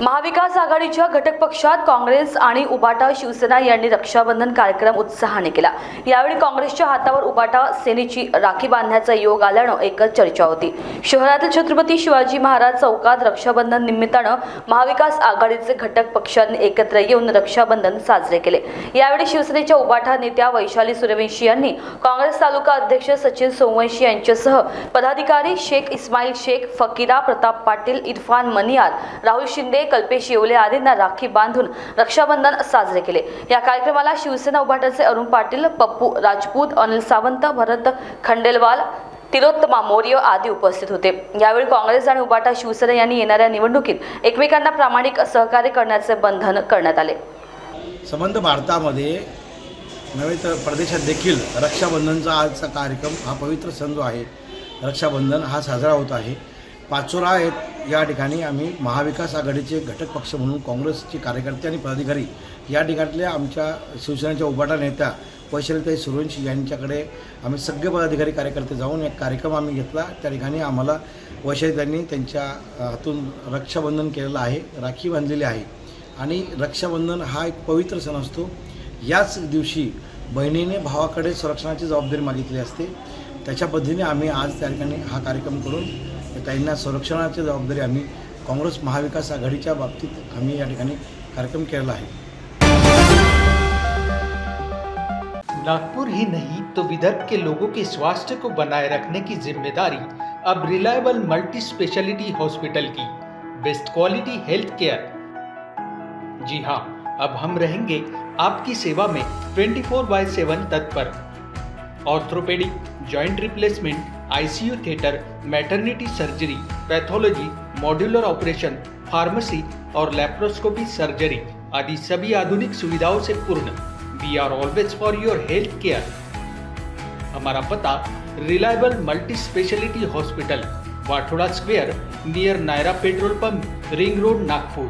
महाविकास आघाडीच्या घटक पक्षात काँग्रेस आणि उबाटा शिवसेना यांनी रक्षाबंधन कार्यक्रम उत्साहाने केला. यावेळी काँग्रेसच्या हातावर उबाटा सेनेची राखी बांधण्याचा योग आल्यानं एकच चर्चा होती. शहरातील छत्रपती शिवाजी महाराज चौकात रक्षाबंधन निमित्तानं महाविकास आघाडीचे घटक पक्षांनी एकत्र येऊन रक्षाबंधन साजरे केले. यावेळी शिवसेनेच्या उबाटा नेत्या वैशाली सूर्यवंशी यांनी काँग्रेस तालुका अध्यक्ष सचिन सोमवंशी यांच्यासह पदाधिकारी शेख इस्माईल शेख फकीरा प्रताप पाटील इरफान मनियार राहुल शिंदे कल्पेश येवले आदींना राखी बांधून रक्षाबंधन साजरे केले. या कार्यक्रमाला शिवसेना उभाटाचे अरुण पाटील पप्पू राजपूत अनिल सावंत भरत खंडेलवाल तिलोत्तमा मौर्य आदी उपस्थित होते. यावेळी काँग्रेस आणि उबाटा शिवसेना यांनी येणाऱ्या निवडणुकीत एकमेकांना प्रामाणिक सहकार्य करण्याचे बंधन करण्यात आले. संबंध भारतामध्ये नव्हे तर प्रदेशात देखील रक्षाबंधनचा आजचा कार्यक्रम हा पवित्र सण जो आहे रक्षाबंधन हा साजरा होत आहे. पाचोरा या ठिकाणी आम्ही महाविकास आघाडीचे घटक पक्ष म्हणून काँग्रेसचे कार्यकर्ते आणि पदाधिकारी या ठिकाणल्या आमच्या शिवसेनेच्या उभाटा नेत्या वैशालीताई सुरवंशी यांच्याकडे आम्ही सगळे पदाधिकारी कार्यकर्ते जाऊन एक कार्यक्रम आम्ही घेतला. त्या ठिकाणी आम्हाला वैशालीताईंनी त्यांच्या हातून रक्षाबंधन केलेलं आहे राखी बांधलेली आहे. आणि रक्षाबंधन हा एक पवित्र सण असतो. याच दिवशी बहिणीने भावाकडे संरक्षणाची जबाबदारी मागितली असते. त्याच्या पद्धतीने आम्ही आज त्या ठिकाणी हा कार्यक्रम करून ताईंना संरक्षणाची जबाबदारी आम्ही काँग्रेस महाविकास आघाडीच्या बाबतीत आम्ही या कार्यक्रम आहे. नागपुर ही नहीं तो विदर्भ के लोगों के स्वास्थ्य को बनाए रखने की ज़िम्मेदारी अब रिलायबल मल्टी स्पेशलिटी हॉस्पिटल की बेस्ट क्वालिटी हेल्थ केयर जी हाँ अब हम रहेंगे आपकी सेवा में 24 फोर बाय सेवन तत्पर। Orthopaedic joint replacement ICU theatre maternity surgery pathology modular operation pharmacy और लेप्रोस्कोपी सर्जरी आदि सभी आधुनिक सुविधाओं से पूर्ण। We are always for your health care हमारा पता reliable multi speciality hospital Wathoda square near Nayara petrol pump ring road Nagpur.